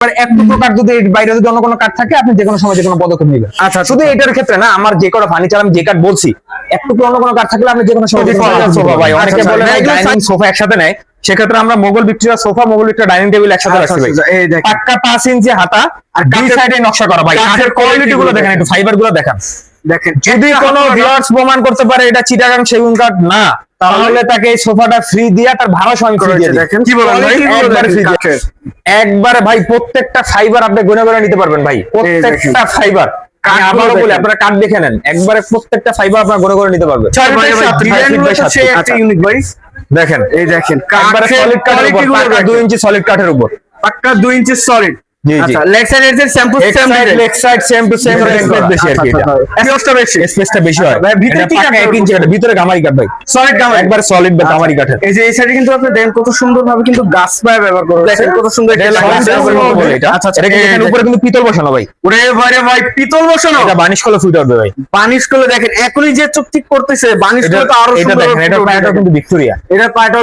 এক টুকরো কাঠ যদি বাইরে যদি অন্য কোনো কাঠ থাকে আপনি যে কোনো সময় যে কোনো পদক্ষেপ নেবেন। আচ্ছা, শুধু এটার ক্ষেত্রে না আমার যে কটা ফার্নিচার আমি যে কাঠ বলছি এক টুকরো অন্য কোনো কাঠ থাকলে আপনি যে কোনো সময় আচ্ছা, সোফা ভাই। আচ্ছা, অনেকে আচ্ছা, বলে ডাইনিং সোফা একসাথে নেয়। সেক্ষেত্রে আমরা Mughal Victoria sofa Mughal Victoria dining table একসাথে আচ্ছা, রাখছি আচ্ছা, পাক্কা পাঁচ ইঞ্চি হাতা আর দুই সাইডে নকশা করা ভাই। কাঠের কোয়ালিটি গুলো দেখেন একটু ফাইবারগুলো দেখেন। দেখেন যদি কোনো ভিউয়ার্স প্রমাণ করতে পারে এটা চিটাগাং সেগুন কাঠ না। তাহলে তাকে এই সোফাটা ফ্রি দিয়ে তার ভাড়া সহ ফ্রি দিয়ে দেখেন। কি বলেন ভাই? একবারে। কাঠের। একবারে ভাই প্রত্যেকটা ফাইবার আপনি গুনে গুনে নিতে পারবেন ভাই। প্রত্যেকটা ফাইবার আবারও বলি। আপনারা কাঠ দেখে নেন। একবারে প্রত্যেকটা ফাইবার আপনারা গুনে গুনে নিতে পারবেন। দেখেন। এই দেখেন দুই ইঞ্চি সলিড কাঠের উপর। পাক্কা দুই ইঞ্চি সলিড। আচ্ছা লেগ সাইড এর shampoo same leg side same to same বেশি আর কি স্পেসটা বেশি। স্পেসটা বেশি হয়। ভাই, ভিতরে কি পাক্কা কাঠ ইঞ্চি কাঠ, ভিতরে গামারি কাঠ ভাই। সলিড গাম একবার সলিড বা গামারি কাঠের। এই যে এই সাইডে কিন্তু আপনি দেখেন কত সুন্দর ভাবে কিন্তু গাছ পায়ে ব্যবহার করা হয়েছে কত সুন্দর এটা একটা solid গাছ rubber ব্যবহার বলে করা এটা। আচ্ছা আচ্ছা এটা এখানে উপরে কিন্তু পিতল বসানো ভাই। ওরে ভাই রে ভাই পিতল বসানো? এটা বানিশ কলে ফুটে উঠবে ভাই। বানিশ করলে দেখেন এখনই যে চোখ ঠিক করতেছে বানিশ করলে তো আরও এটা দেখেন এটা পায়াটা কিন্তু ভিক্টোরিয়া। এটা পায়টা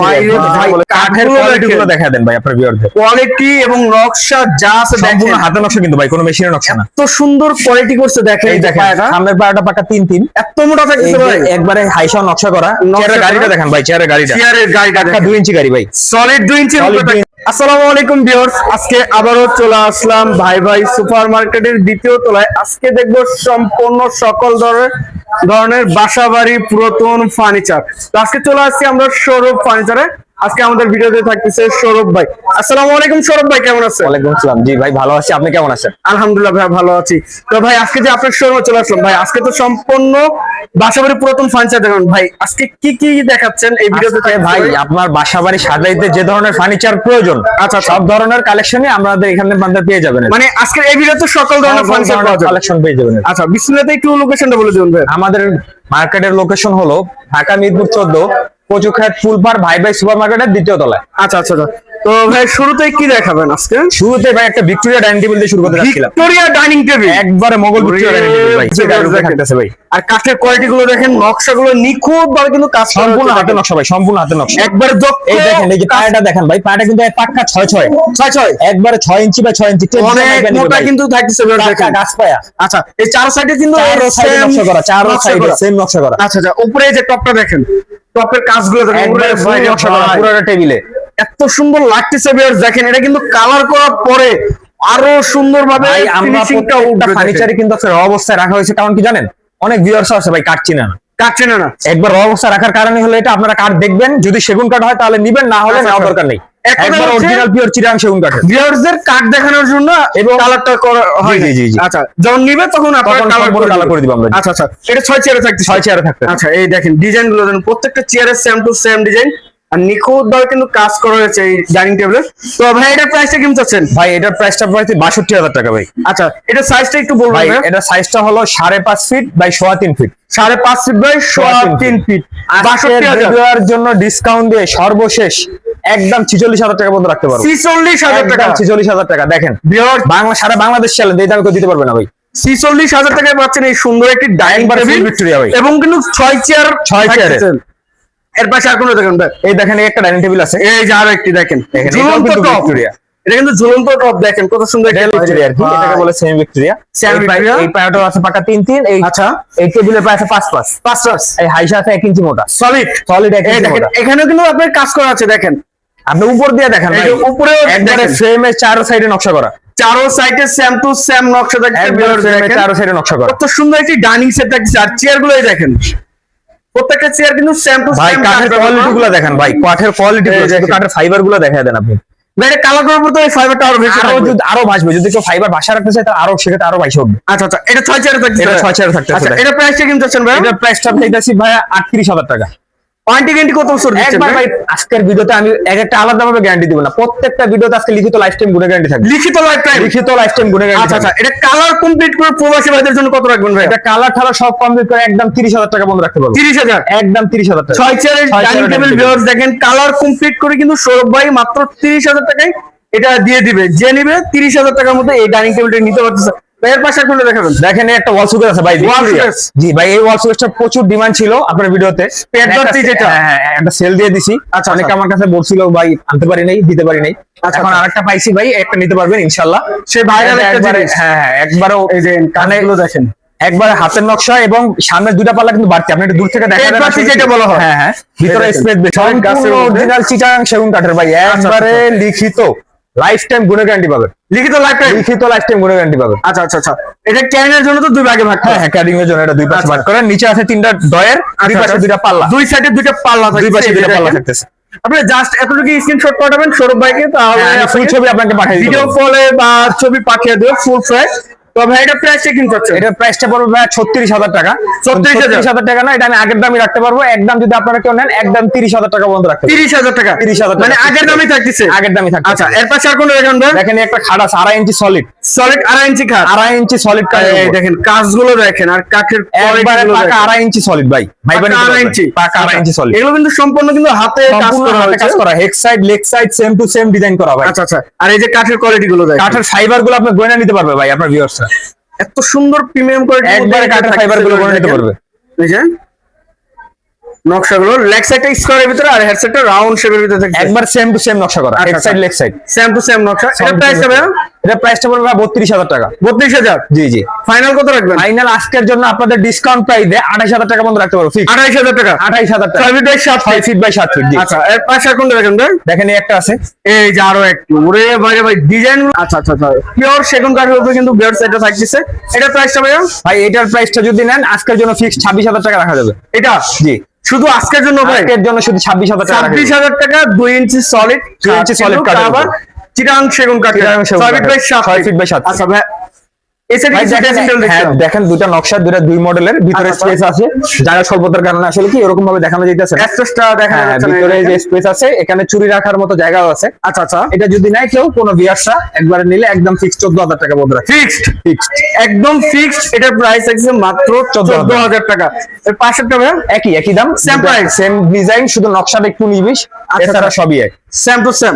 ভাই রে ভাই কাঠের কোয়ালিটি গুলো দেখা দেন ভাই আপনার ভিউয়ারদের কোয়ালিটি এবং নকশা যা আছে সম্পূর্ণ হাতে নকশা কিন্তু ভাই কোনো মেশিনের নকশা না। এত সুন্দর কোয়ালিটি করছে দেখেন দেখেন সামনের পায়াটা পাকা তিন তিন। এত মোটা যে ভাই। একবারে হাইসা নকশা করা। চেয়ারের গাড়িটা দেখেন ভাই চেয়ারের গাড়িটা। চেয়ারের গাড়িটা পাক্কা দুই ইঞ্চি গাড়ি ভাই। সলিড দুই ইঞ্চি Solid আসসালামু আলাইকুম ভিউয়ার্স আজকে আবারও চলে আসলাম ভাই ভাই সুপার মার্কেটের দ্বিতীয় তলায়। আজকে দেখব সম্পূর্ণ সকল ধরনের ধরনের বাসাবাড়ি পুরাতন ফার্নিচার তো আজকে চলে আসছি আমরা সৌরভ ফার্নিচারে আজকে আমাদের ভিডিওতে থাকতেছে সৌরভ ভাই। আসসালামু আলাইকুম সৌরভ ভাই কেমন আছেন? ওয়ালাইকুম আসসালাম। জি ভাই ভালো আছি। আপনি কেমন আছেন? আলহামদুলিল্লাহ ভাই ভালো আছি। তো ভাই আজকে যে আপনার শোরুমে চলে আসলাম ভাই আজকে তো সম্পূর্ণ বাসাবাড়ি পুরাতন ফার্নিচার দেখান। ভাই আজকে কি কি দেখাচ্ছেন এই ভিডিওতে ভাই আপনার বাসাবাড়ি সাজাইতে যে ধরনের ফার্নিচার প্রয়োজন আচ্ছা, আচ্ছা সব ধরনের কালেকশনই আমাদের এখানে বান্দা পেয়ে যাবেন। মানে আজকে এই ভিডিওতে সকল ধরনের ফার্নিচার কালেকশন পেয়ে যাবেন। আচ্ছা বিসমিল্লাহতে একটু লোকেশনটা বলে দিবেন ভাই। আমাদের মার্কেটের লোকেশন হলো ঢাকা মিরপুর 14 কচুখাট ফুলপার ভাই ভাই সুপার মার্কেটের দ্বিতীয় তলায়। আচ্ছা আচ্ছা।, আচ্ছা। তো ভাই শুরুতে কি দেখাবেন আজকে? শুরুতে ভাই একটা ভিক্টোরিয়া ডাইনিং টেবিল দিয়ে শুরু করতে যাচ্ছিলাম। Victoria dining table? একবারে মোগল ভিক্টোরিয়া ডাইনিং টেবিল ভাই। থাকতেছে ভাই। আর কাঠের কোয়ালিটি গুলো দেখেন নকশা গুলো নিখুঁত ভাবে কিন্তু কাজ সম্পূর্ণ হাতে নকশা ভাই সম্পূর্ণ হাতে নকশা। একবারে দক্ষ। এই দেখেন এই যে পায়াটা দেখেন ভাই পায়াটা কিন্তু পাক্কা ছয় ছয়। ছয় ছয়? একবারে ছয় ইঞ্চি বা ছয় ইঞ্চি টেপ অনেক মোটা কিন্তু থাকতেছে ভাই, দেখেন। গাছ পায়া। আচ্ছা এই চার সাইডে কিন্তু চারো সাইডে নকশা করা চারো সাইডে। সেম নকশা করা। আচ্ছা আচ্ছা উপরে এই যে টপটা দেখেন টপের কাজগুলো দেখেন একবারে ভাই নকশা করা। পুরোটা টেবিলে। এত সুন্দর লাগতেছে ভিউয়ার্স দেখেন এটা কিন্তু কালার করার পরে আরও সুন্দর ভাবে আমরা প্রত্যেকটা ফার্নিচারই কিন্তু অবস্থায় রাখা হয়েছে কারণ কি জানেন? অনেক ভিউয়ার্স আছে ভাই কাটছি না। কাটছে না। একবার র অবস্থায় রাখার কারণে হলো এটা আপনারা কাঠ দেখবেন যদি সেগুন কাঠ হয় তাহলে নিবেন না হলে আচ্ছা, নেওয়ার আচ্ছা। দরকার নেই। এক একবার অরিজিনাল পিওর চিরাং সেগুন ভিউয়ার্সদের কাট দেখানোর জন্য এবং কালারটা করা হয় জি, জি, জি। আচ্ছা যখন নিবে তখন আপনারা তখন কালার করে colour করে দিব আমরা। আচ্ছা আচ্ছা। এটা ছয় চেয়ারে থাকতে আচ্ছা এই দেখেন ডিজাইনগুলো দেখেন প্রত্যেকটা চেয়ারের সেম টু সেম ডিজাইন আর নিখুঁত ভাবে কিন্তু কাজ করা হয়েছে এই ডাইনিং টেবিলের তো ভাই এটার প্রাইসটা কেমন চাচ্ছেন? ভাই এটার প্রাইসটা প্রায় বাষট্টি হাজার টাকা ভাই। আচ্ছা এটা সাইজটা একটু বলবেন ভাই ভাই এটা সাইজটা হলো সাড়ে পাঁচ ফিট বাই সোয়া তিন ফিট সাড়ে পাঁচ ফিট বাই সোয়া তিন ফিট বাষট্টি হাজার। জন্য ডিসকাউন্ট দিয়ে সর্বশেষ একদম ছিচল্লিশ হাজার টাকা পর্যন্ত রাখতে পারব। ছিচল্লিশ হাজার টাকা। ছিচল্লিশ হাজার টাকা। দেখেন বাংলা সারা বাংলাদেশ চ্যালেঞ্জ এই দামে কেউ দিতে পারবে না ভাই। ছিচল্লিশ হাজার টাকায় পাচ্ছেন এই সুন্দর একটি ডাইনিং full ভাই। এবং কিন্তু ছয় চেয়ার ছয় চেয়ারে। এর পাশে আর কোনো দেখেন ভাই এই দেখেন একটা ডাইনিং টেবিল আছে। এই যে আরও একটি দেখেন ঝুলন্ত টপ। এটা কিন্তু ঝুলন্ত টপ দেখেন কত সুন্দর একটা ভিক্টোরিয়া। আর কি এটাকে বলে সেমি ভিক্টোরিয়া। পায়ে- Victoria। এই পায়াটাও আছে পাকা তিন তিন এই আচ্ছা। এই টেবিলের পায়ে আছে পাঁচ পাঁচ। পাঁচ পাঁচ। এই হাইসা আছে এক ইঞ্চি মোটা। সলিড সলিড এক ইঞ্চি মোটা। এখানেও কিন্তু আপনার কাজ করা আছে দেখেন। আপনি উপর দিয়ে দেখেন এই উপরেও একবারে। ফ্রেমে চার সাইডে নকশা করা। চারো সাইডে সেম টু সেম নকশা দেখতে চার সাইডে নকশা করা। কত সুন্দর একটি ডাইনিং সেট থাকছে আর চেয়ার গুলোই দেখেন। প্রত্যেকটা চেয়ার কিন্তু সেম ভাই কাঠের কোয়ালিটি গুলো দেখেন ভাই কাঠের কোয়ালিটি। কাঠের ফাইবারগুলো দেখা দেন আপনি। মানে কালার করার পর তো এই ফাইবারটা আরও বেশি আরও যদি আরও ভাসবে যদি কেউ ফাইবার বাসা রাখতে চায় তাহলে আরও সেটা আরও ভাসবে আচ্ছা আচ্ছা এটা ছয় চেয়ারে থাকছে এটা ছয় চেয়ারে থাকতেছে, আচ্ছা এটা প্রাইসটা কিন্তু ভাই? এটা প্রাইসটা চাইতেছি ভাই আটত্রিশ হাজার টাকা। ওয়ারেন্টি গ্যারান্টি কত বছর একবার ভাই? আজকের ভিডিওতে আমি এক একটা গ্যারান্টি দিব না। প্রত্যেকটা ভিডিওতে আজকে লিখিত লাইফ টাইম গুণে গ্যারান্টি থাকবে। লিখিত লাইফ টাইম লিখিত লাইফ টাইম গুণে গ্যারান্টি আচ্ছা। আচ্ছা এটা কালার কমপ্লিট করে প্রবাসী ভাইদের জন্য কত রাখবেন ভাই? এটা কালার ঠালার সব কমপ্লিট করে একদম তিরিশ হাজার টাকা বন্ধ রাখতে পারব। তিরিশ হাজার? একদম তিরিশ হাজার টাকা। ছয় চেয়ারের ডাইনিং টেবিল ভিউয়ার্স দেখেন কালার কমপ্লিট করে কিন্তু সৌরভ ভাই মাত্র তিরিশ হাজার টাকায় এটা দিয়ে দিবে। যে নিবে তিরিশ হাজার টাকার মধ্যে এই ডাইনিং টেবিলটা নিতে পারতেছে। এর পাশে কোনটা দেখাবেন দেখেন একটা ওয়াল সুকেস আছে ভাই Wall Victoria। suitcase? জি ভাই এই ওয়াল সুকেসটা প্রচুর ডিমান্ড ছিল আপনার ভিডিওতে পেট একটা যেটা? হ্যাঁ, হ্যাঁ, হ্যাঁ, একটা সেল দিয়ে দিছি আচ্ছা, অনেকে আচ্ছা। আমার কাছে বলছিল ভাই আনতে পারি নাই দিতে পারি নাই আচ্ছা, এখন আচ্ছা। আরেকটা পাইছি ভাই একটা নিতে পারবেন ইনশাআল্লাহ সে ভাইরাল একটা জিনিস হ্যাঁ হ্যাঁ একবারে এই যে কানেগুলো দেখেন একবারে হাতের নকশা এবং সামনে দুইটা পাল্লা কিন্তু বাড়তি আপনি একটু দূর থেকে দেখা পেট দেন ভর্তি আসলে যেটা বলা হয়। হ্যাঁ হ্যাঁ ভিতরে স্পেস বেশি সব গাছের মধ্যে। অরিজিনাল চিটাং সেগুন কাঠের ভাই একবারে লিখিত লাইফ টাইম গুণে গ্যারান্টি পাবেন লিখিত লাইফ লিখিত লাইফ টাইম গুণে গ্যারান্টি পাবেন আচ্ছা আচ্ছা আচ্ছা। এটা ক্যানের জন্য তো দুই ভাগে ভাগ হ্যাঁ হ্যাঁ ক্যারিং এর জন্য এটা দুই পাশে আচ্ছা। ভাগ করেন নিচে আছে তিনটা ডয়ের দুই পাশে দুইটা পাল্লা। দুই সাইডে দুইটা পাল্লা দুই পাশে দুইটা পাল্লা। থাকতেছে। আপনি জাস্ট এতটুকু স্ক্রিনশট পাঠাবেন সৌরভ ভাইকে তাহলে হ্যাঁ, ফুল ছবি আপনাকে পাঠিয়ে ভিডিও কলে বা ছবি পাঠিয়ে দেব ফুল ফ্রেশ তো ভাই এটা প্রাইসটা কিন্তু হচ্ছে। এটার প্রাইসটা পড়বে ভাই ছত্রিশ হাজার টাকা। 36,000 টাকা না এটা আমি আগের দামই রাখতে পারব। একদম যদি আপনারা কেউ নেন একদম তিরিশ হাজার টাকা বন্ধ রাখতে পারব। তিরিশ হাজার টাকা? 30,000 মানে আগের দামই থাকতেছে? আগের দামই থাকবে আচ্ছা এর পাশে আর কোন দেখেন ভাই? দেখেন একটা খাট আছে আড়াই ইঞ্চি সলিড সলিড আড়াই ইঞ্চি খাট? আড়াই ইঞ্চি সলিড এই দেখেন কাজগুলো দেখেন আর কাঠের একবারে পাকা ইঞ্চি সলিড ভাই। ভাই ইঞ্চি। পাকা ইঞ্চি সলিড এগুলো কিন্তু সম্পূর্ণ কিন্তু হাতে কাজ করা কাজ side leg side same to same design করা ভাই। আচ্ছা আচ্ছা। আর এই যে কাঠের কোয়ালিটি গুলো দেখেন। কাঠের ফাইবারগুলো আপনি গয়না নিতে পারবে ভাই আপনার ভিউয়ার্সরা এত সুন্দর প্রিমিয়াম কোয়ালিটি একবারে কাঠের ফাইবারগুলো করে নিতে পারবে। যে নকশাগুলো লেগ সাইডটা স্কোয়ারের ভিতরে আর হেড সাইডটা রাউন্ড শেপের ভিতরে থাকছে একবার সেম টু সেম নকশা করা head side leg side same to same নকশা। এটা প্রাইস হবে এটা প্রাইসটা পড়বে ভাই বত্রিশ হাজার টাকা। বত্রিশ হাজার? জি জি। ফাইনাল কত রাখবেন? ফাইনাল আজকের জন্য আপনাদের ডিসকাউন্ট প্রাইসে আঠাশ হাজার টাকা বন্ধ রাখতে পারব ফিক্স আড়াইশ হাজার টাকা? আঠাইশ হাজার টাকা। ছয় ফিট বাই সাত ছয় ফিট ফিট বাই সাত ফিট জি। আচ্ছা এর পাশে আর কোনটা দেখেন ভাই? দেখেন এই একটা আছে। এই যে আরও একটু। ওরে ভাই ভাই ডিজাইন আচ্ছা আচ্ছা আচ্ছা। পিওর সেগুন কাঠের উপরে কিন্তু সেটটা থাকতেছে। এটা প্রাইসটা ভাইয়া? ভাই এটার প্রাইসটা যদি নেন আজকের জন্য ফিক্স ছাব্বিশ হাজার টাকা রাখা যাবে। এটা? জি। শুধু আজকের জন্য ভাই। আজকের জন্য শুধু ছাব্বিশ হাজার টাকা রাখা ছাব্বিশ যাবে। হাজার টাকা দুই ইঞ্চি সলিড 2 ইঞ্চি সলিড কাট আবার। চিটাং সেগুন কাঠ ফিট বাই সাত ছয় বাই সাত আচ্ছা ভাই দেখেন হ্যাঁ দেখেন দুইটা নকশা দুইটা দুই মডেলের ভিতরে আচ্ছা, স্পেস আছে। জায়গা স্বল্পতার কারণে আসলে কি এরকম ভাবে দেখানো যাইতেছে দেখা হ্যাঁ ভিতরে যে স্পেস আছে এখানে চুরি রাখার মতো জায়গাও আছে। আচ্ছা আচ্ছা। এটা যদি নাই কেউ কোনো বিয়ারসা একবারে নিলে একদম ফিক্স চোদ্দ হাজার টাকা বন্ধ ফিক্সড ফিক্সড একদম ফিক্সড এটার প্রাইস আছে মাত্র চোদ্দ হাজার। টাকা। এর পাশেরটা ভাই একই একই দাম। Same price. সেম ডিজাইন শুধু নকশাটা একটু নিবিশ। এছাড়া সবই এক। Same to same.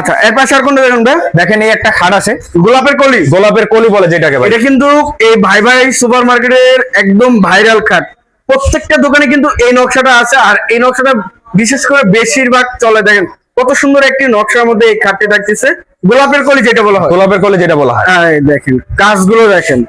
আচ্ছা এর পাশে আর কোনটা দেখুন দেখেন এই একটা খাট আছে। গোলাপের কলি। গোলাপের কলি বলে যেটাকে ভাই এটা কিন্তু এই ভাই ভাই সুপার মার্কেটের একদম ভাইরাল খাট। প্রত্যেকটা দোকানে কিন্তু এই নকশাটা আছে আর এই নকশাটা বিশেষ করে বেশিরভাগ চলে। দেখেন কত সুন্দর একটি নকশার মধ্যে এই খাটটি থাকতেছে। গোলাপের কলি যেটা বলা হয়। গোলাপের কলি যেটা বলা হয়। হ্যাঁ দেখেন কাজগুলো দেখেন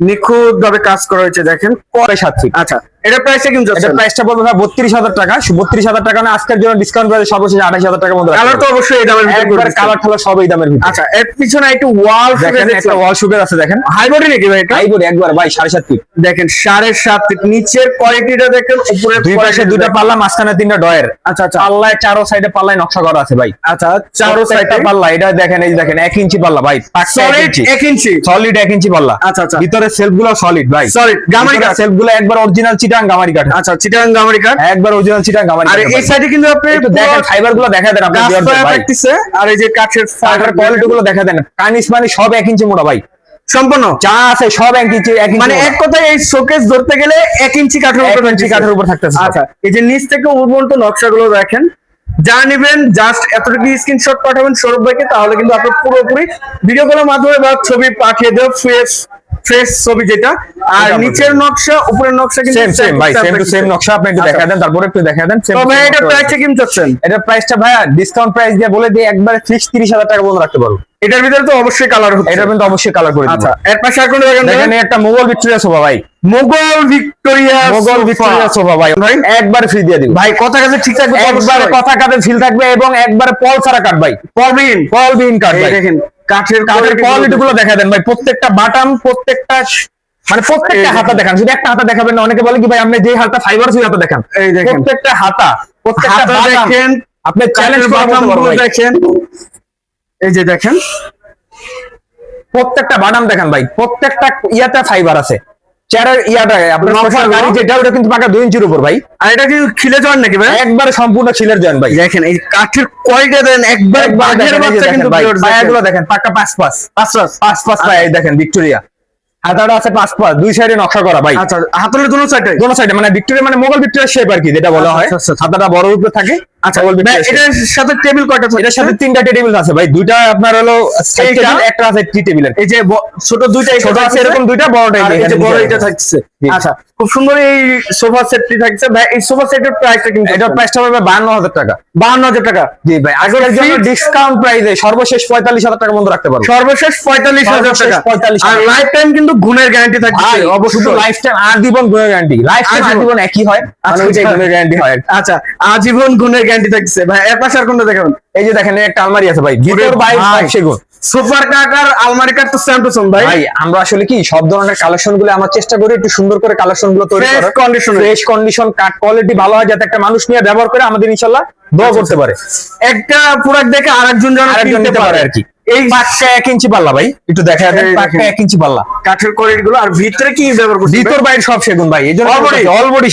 নিখুঁত ভাবে কাজ করা হয়েছে দেখেন। পরে সাত আচ্ছা এটা কিন্তু এটা প্রাইসটা পড়বে ভাই বত্রিশ হাজার টাকা। বত্রিশ হাজার টাকা না আজকের জন্য ডিসকাউন্ট প্রাইস সর্বশেষ আঠাশ হাজার টাকা মতো কালার তো অবশ্যই এই দামের ভিতরে একবার কালার ঠালার সবই দামের ভিতরে। আচ্ছা এর পিছনে একটু ওয়াল দেখেন একটা ওয়াল শুকার আছে দেখেন। নাকি ভাই এটা? একবার ভাই সাড়ে সাত ফিট দেখেন সাড়ে সাত ফিট নিচের কোয়ালিটিটা দেখেন উপরে দুই পাশে দুইটা পাল্লা মাঝখানে তিনটা ডয়ের আচ্ছা আচ্ছা। পাল্লায় চারো সাইডে পাল্লায় নকশা করা আছে ভাই। আচ্ছা চারো সাইডে পাল্লা এটা দেখেন এই যে দেখেন এক ইঞ্চি পাল্লা ভাই সলিড এক ইঞ্চি। সলিড এক ইঞ্চি পাল্লা। আচ্ছা, আচ্ছা। ভিতরে সেলফগুলো সলিড ভাই। Solid, গামারি কাঠ। সেলফগুলো একবার অরিজিনাল চিটাং গামারি কাঠ আচ্ছা চিটাং গামারি কাঠ। একবার অরিজিনাল চিটাং গামারি আর এই সাইডে কিন্তু আপনি দেখেন ফাইবারগুলো দেখা দেন আপনার গাছ ভিউয়ারদের পায়া ভাই থাকতেছে আর এই যে কাঠের ফাইবার ফাইবার কোয়ালিটি গুলো। দেখা দেন। কানিস মানে সব এক ইঞ্চি মোটা ভাই। সম্পূর্ণ? যা আছে সব এক ইঞ্চি এক মানে এক কথায় এই শোকেস ধরতে গেলে এক ইঞ্চি কাঠের উপর ইঞ্চি কাঠের উপর থাকতেছে আচ্ছা এই যে নিচ থেকে উপর পর্যন্ত নকশাগুলো দেখেন। যা নিবেন জাস্ট এতটুকু স্ক্রিনশট পাঠাবেন সৌরভ ভাইকে তাহলে কিন্তু আপনি পুরোপুরি ভিডিও কলের মাধ্যমে বা ছবি পাঠিয়ে দেব ফ্রেশ ফ্রেশ ছবি যেটা। আর নিচের নকশা উপরের নকশা কিন্তু সেম সেম ভাই সেম টু সেম নকশা আপনি একটু। দেখা দেন তারপরে একটু দেখা দেন তো ভাই এটা প্রাইসটা কেমন চাচ্ছেন এটা প্রাইসটা ভাইয়া ডিসকাউন্ট প্রাইস দিয়ে বলে দিয়ে একবারে ফিক্স তিরিশ হাজার টাকা বন্ধ রাখতে পারব এটার ভিতরে তো অবশ্যই কালার হচ্ছে। এটা কিন্তু অবশ্যই কালার করে আচ্ছা এর পাশে আর কোনো দেখেন এই একটা মোগল ভিক্টোরিয়া সোফা ভাই। Mughal Victoria Mughal Victoria sofa ভাই। ভাই? একবার ফ্রি দিয়ে দিব। ভাই কথা কাছে ঠিক থাকবে একবারে কথা কাটে ফিল থাকবে এবং একবারে পল ছাড়া কাট ভাই। পরবিন পল বিন কাট ভাই। দেখেন কাঠের কাঠের কোয়ালিটি গুলো দেখা দেন ভাই। প্রত্যেকটা বাটাম প্রত্যেকটা মানে প্রত্যেকটা হাতা দেখান। শুধু একটা হাতা দেখাবেন না অনেকে বলে কি ভাই আপনি যে হাতা ফাইবার সেই হাতা দেখান। এই দেখেন। প্রত্যেকটা হাতা প্রত্যেকটা দেখেন আপনি চ্যালেঞ্জ করে। দেখেন। এই যে দেখেন। প্রত্যেকটা বাটাম দেখেন ভাই। প্রত্যেকটা ইয়াতে ফাইবার আছে। চেয়ারের ইয়াটা আপনার গাড়ি যেটা ওটা কিন্তু পাকা দুই ইঞ্চির উপর ভাই। আর এটা কি খিলে যাওয়ার নাকি ভাই? একবারে সম্পূর্ণ ছিলের জয়েন ভাই। দেখেন এই কাঠের কোয়ালিটি দেন একবার একবার বাঘের দেখেন, এই যে বাচ্চা কিন্তু পায়াগুলো দেখেন। দেখেন পাঁচ পাঁচ পাঁচ পাঁচ। পাঁচ পাঁচ পায়া দেখেন ভিক্টোরিয়া। হাতাটা আছে পাঁচ পাঁচ দুই সাইডে নকশা করা ভাই। আচ্ছা সাইডে দোনো সাইডে মানে ভিক্টোরিয়া মানে মোগল ভিক্টোরিয়া শেপ আর কি যেটা বলা হয়। আচ্ছা, আচ্ছা, আচ্ছা। হাতাটা বড় উপরে থাকে। আচ্ছা Double bed ভাই, এসে। এটার সাথে টেবিল কয়টা থাকছে? এটার সাথে তিনটা টেবিল আছে ভাই। দুইটা আপনার হলো side একটা আছে টি টেবিল এই যে ছোট দুইটা ছোট আছে এরকম দুইটা বড়টা এই এই যে বড় এটা থাকছে। আচ্ছা খুব সুন্দর এই সোফা সেটটি থাকছে। ভাই এই সোফা সেটের প্রাইসটা কিন্তু এটার প্রাইসটা পড়বে বান্ন টাকা। বাহান্ন হাজার টাকা? জি ভাই আজকের জন্য ডিসকাউন্ট প্রাইসে সর্বশেষ পঁয়তাল্লিশ হাজার টাকা বন্ধ রাখতে পারব। সর্বশেষ টাকা। 45,000 আর লাইফ টাইম কিন্তু গুণের গ্যারান্টি থাকছে। অবশ্যই। লাইফ টাইম আর জীবন গুণের গ্যারান্টি লাইফ টাইম আর জীবন। একই হয়। মানে আচ্ছা, ওইটাই আচ্ছা। গুণের গ্যারান্টি হয় আচ্ছা আজীবন গুণের গ্যারান্টি থাকছে। ভাই এর পাশে আর কোনটা দেখাবেন? এই যে দেখেন একটা আলমারি আছে ভাই। ভিতর বাইরে সেগুন। সুপার কাকার আলমারি কাট তো সেম টু সেম ভাই। ভাই আমরা আসলে কি সব ধরনের কালেকশনগুলো আমরা চেষ্টা করি একটু সুন্দর করে কালেকশনগুলো তৈরি করার। এ। ফ্রেশ কন্ডিশন কাট কোয়ালিটি ভালো হয় যাতে একটা মানুষ নিয়ে ব্যবহার করে আমাদের ইনশাল্লাহ দোয়া করতে পারে। একটা প্রোডাক্ট দেখে আরেকজন জন আরেকজন নিতে পারে। আর কি। এই পাক্কা এক ইঞ্চি পাল্লা ভাই একটু দেখা দেন পাক্কা এক ইঞ্চি পাল্লা। কাঠের কোয়ালিটি গুলো আর ভিতরে কি ব্যবহার করছে ভিতর বাইরে সব সেগুন ভাই এই জন্য All body? অল বডি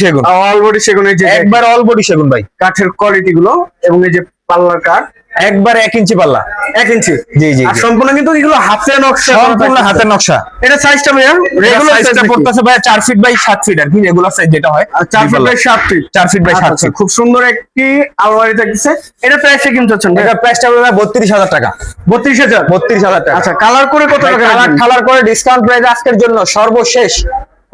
সেগুন। যে একবার অল বডি সেগুন ভাই। কাঠের কোয়ালিটি গুলো এবং এই যে পাল্লার কাঠ একবার এক ইঞ্চি পাল্লা। এক ইঞ্চি? জি, জি, আর সম্পূর্ণ কিন্তু এগুলো হাতে নকশা। সম্পূর্ণ। হাতের নকশা। এটা সাইজটা ভাইয়া? রেগুলার সাইজটা পড়তেছে ভাই চার ফিট বাই সাত ফিট আর কি রেগুলার সাইজ যেটা হয়। চার ফিট বাই সাত ফিট চার ফিট বাই আচ্ছা, সাত আচ্ছা, ফিট খুব সুন্দর একটি আলমারি থাকছে এটা প্রাইসটা কিন্তু হচ্ছে এটা প্রাইসটা বত্রিশ হাজার টাকা। বত্রিশ হাজার? বত্রিশ হাজার টাকা। আচ্ছা কালার করে কত টাকা কালার? ঠালার করে ডিসকাউন্ট প্রাইস আজকের জন্য সর্বশেষ।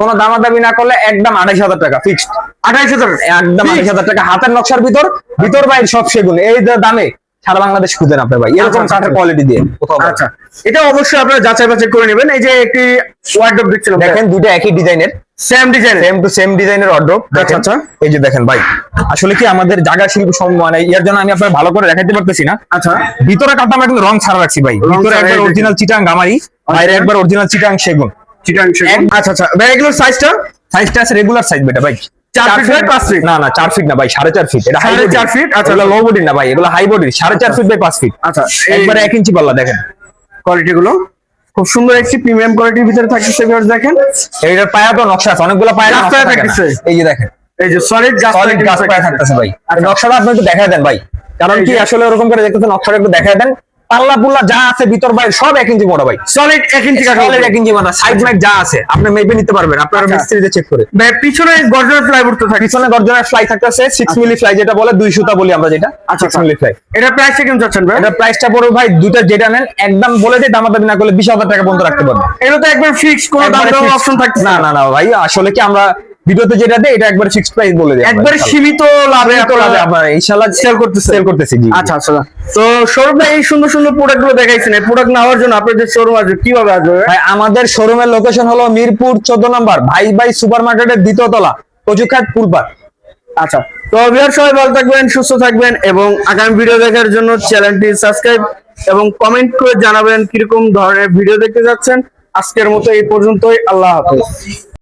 কোনো দামাদামি না করলে একদম আড়াইশ হাজার টাকা ফিক্সড আঠাইশ হাজার? একদম? আড়াইশ হাজার টাকা হাতের নকশার ভিতর। ভিতর বাইরে সব সেগুন। এই দামে সারা বাংলাদেশ খুঁজেন আপনার ভাই এরকম আচ্ছা, কাঠের আচ্ছা। কোয়ালিটি দিয়ে কোথাও আচ্ছা এটা অবশ্যই আপনারা যাচাই বাছাই করে নেবেন। এই যে একটি ওয়ার্ডরোব দেখছিলাম দেখেন দুটো একই ডিজাইনের same design same to same ডিজাইনের অর্ডার দেখেন। আচ্ছা। এই যে দেখেন ভাই আসলে কি আমাদের জায়গা শিল্প মানে ইয়ার জন্য আমি আপনার ভালো করে দেখাতে পারতেছি না। আচ্ছা। ভিতরে কাঠটা আমরা কিন্তু রং ছাড়া রাখছি ভাই। ভিতরে একবার অরিজিনাল চিটাং গামারি বাইরে একবার অরিজিনাল চিটাং সেগুন। চিটাং সেগুন। আচ্ছা আচ্ছা। ভাই এগুলোর সাইজটা সাইজটা আছে রেগুলার সাইজ বেটা ভাই। চার feet বাই পাঁচ feet? না না চার ফিট না ভাই সাড়ে চার ফিট এটা সাড়ে চার feet? আচ্ছা, এগুলো লো বডি না ভাই এগুলো হাই বডি সাড়ে চার ফিট বাই পাঁচ ফিট আচ্ছা একবারে এক ইঞ্চি পাল্লা দেখেন। কোয়ালিটি গুলো। খুব সুন্দর একটি প্রিমিয়াম কোয়ালিটির ভিতরে থাকছে ভিউয়ার্স দেখেন। এইটার পায়া তো নকশা আছে অনেকগুলো পায়া। থাকতেছে। এই যে দেখেন। এই যে সলিড গাছ সলিড গাছ পায়া থাকতেছে ভাই। আচ্ছা। নকশাটা আপনি একটু দেখায় দেন ভাই। কারণ কি আসলে ওরকম করে দেখতেছেন নকশাটা একটু দেখায় দেন। পাল্লা পুল্লা যা আছে ভিতর বাইরে সব এক ইঞ্চি মোটা ভাই। সলিড এক ইঞ্চি সলিড এক ইঞ্চি মোটা সাইড মাইক যা আছে আপনি মেপে নিতে পারবেন আপনারা আচ্ছা। মিস্ত্রিতে চেক করে। ভাই পিছনে গর্জন প্লাইউড তো থাকে। পিছনে গর্জনের ফ্লাই থাকতেছে সিক্স মিলি ফ্লাই যেটা বলে দুই সুতা বলি আমরা যেটা আচ্ছা, সিক্স মিলি ফ্লাই এটা প্রাইসটা কেমন যাচ্ছেন ভাই? এটা প্রাইসটা পড়বে ভাই দুইটা যেটা নেন একদম বলে দিই দামাদামি না করলে বিশ হাজার টাকা পর্যন্ত রাখতে পারবেন এটা তো একবার ফিক্স কোনো দাম দেওয়ার অপশন থাকছে না। না না ভাই আসলে কি আমরা ভিডিওতে যেটা দেয় এটা একবার ফিক্সড প্রাইস বলে আমরা, একবারে সীমিত লাভে লাভে আপনারা আপনারা ইনশাআল্লাহ সেল করতেছি সেল করতেছি জি আচ্ছা আচ্ছা। তো সৌরভ ভাই এই সুন্দর সুন্দর প্রোডাক্টগুলো দেখাইছেন এই প্রোডাক্ট নেওয়ার জন্য আপনাদের শোরুম আসবে কীভাবে আসবে? ভাই? আমাদের শোরুমের লোকেশন হলো মিরপুর চোদ্দ নম্বর ভাই ভাই সুপার মার্কেটের দ্বিতীয় তলা কচুখাট পুলপার আচ্ছা তো ভিউয়ার সবাই ভালো থাকবেন সুস্থ থাকবেন এবং আগামী ভিডিও দেখার জন্য চ্যানেলটি সাবস্ক্রাইব এবং কমেন্ট করে জানাবেন কীরকম ধরনের ভিডিও দেখতে যাচ্ছেন। আজকের মতো এই পর্যন্তই আল্লাহ হাফেজ।